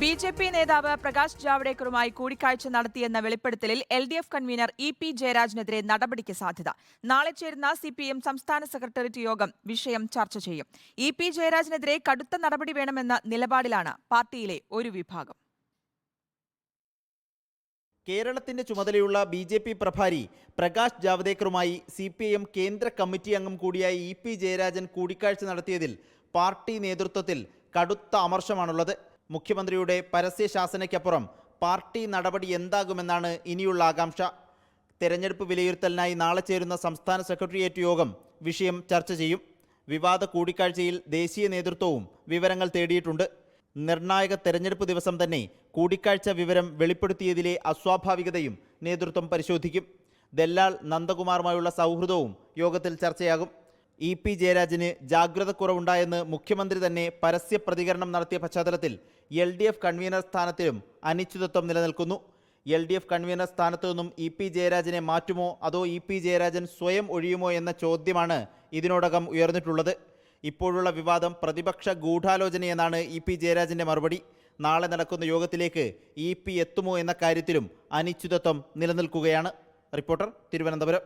B J P നേതാവ് പ്രകാശ് ജാവ്ദേക്കറുമായി കൂടിക്കാഴ്ച നടത്തിയെന്ന വെളിപ്പെടുത്തലിൽ L D F convener E P ജയരാജനെതിരെ നടപടിക്ക് സാധ്യത. നാളെ ചേരുന്ന സി പി എം സംസ്ഥാന സെക്രട്ടേറിയറ്റ് യോഗം വിഷയം ചർച്ച ചെയ്യും. ഇ പി ജയരാജനെതിരെ കടുത്ത നടപടി വേണമെന്ന നിലപാടിലാണ് പാർട്ടിയിലെ ഒരു വിഭാഗം. കേരളത്തിന്റെ ചുമതലയുള്ള ബി ജെ പി പ്രഭാരി പ്രകാശ് ജാവ്ദേക്കറുമായി സി പി എം കേന്ദ്ര കമ്മിറ്റി അംഗം കൂടിയായ ഇ പി ജയരാജൻ കൂടിക്കാഴ്ച നടത്തിയതിൽ പാർട്ടി നേതൃത്വത്തിൽ കടുത്ത അമർഷമാണുള്ളത്. മുഖ്യമന്ത്രിയുടെ പരസ്യ ശാസനയ്ക്കപ്പുറം പാർട്ടി നടപടി എന്താകുമെന്നാണ് ഇനിയുള്ള ആകാംക്ഷ. തെരഞ്ഞെടുപ്പ് വിലയിരുത്തലിനായി നാളെ ചേരുന്ന സംസ്ഥാന സെക്രട്ടേറിയറ്റ് യോഗം വിഷയം ചർച്ച ചെയ്യും. വിവാദ കൂടിക്കാഴ്ചയിൽ ദേശീയ നേതൃത്വവും വിവരങ്ങൾ തേടിയിട്ടുണ്ട്. നിർണായക തെരഞ്ഞെടുപ്പ് ദിവസം തന്നെ കൂടിക്കാഴ്ച വിവരം വെളിപ്പെടുത്തിയതിലെ അസ്വാഭാവികതയും നേതൃത്വം പരിശോധിക്കും. ദല്ലാൽ നന്ദകുമാറുമായുള്ള സൗഹൃദവും യോഗത്തിൽ ചർച്ചയാകും. ഇ പി ജയരാജന് ജാഗ്രതക്കുറവുണ്ടായെന്ന് മുഖ്യമന്ത്രി തന്നെ പരസ്യ പ്രതികരണം നടത്തിയ പശ്ചാത്തലത്തിൽ എൽ ഡി എഫ് കൺവീനർ സ്ഥാനത്തിലും അനിശ്ചിതത്വം നിലനിൽക്കുന്നു. എൽ ഡി എഫ് കൺവീനർ സ്ഥാനത്തു നിന്നും ഇ പി ജയരാജനെ മാറ്റുമോ? അതോ ഇ പി ജയരാജൻ സ്വയം ഒഴിയുമോ എന്ന ചോദ്യമാണ് ഇതിനോടകം ഉയർന്നിട്ടുള്ളത്. ഇപ്പോഴുള്ള വിവാദം പ്രതിപക്ഷ ഗൂഢാലോചനയെന്നാണ് ഇ പി ജയരാജന്റെ മറുപടി. നാളെ നടക്കുന്ന യോഗത്തിലേക്ക് ഇ പി എത്തുമോ എന്ന കാര്യത്തിലും അനിശ്ചിതത്വം നിലനിൽക്കുകയാണ്. റിപ്പോർട്ടർ തിരുവനന്തപുരം.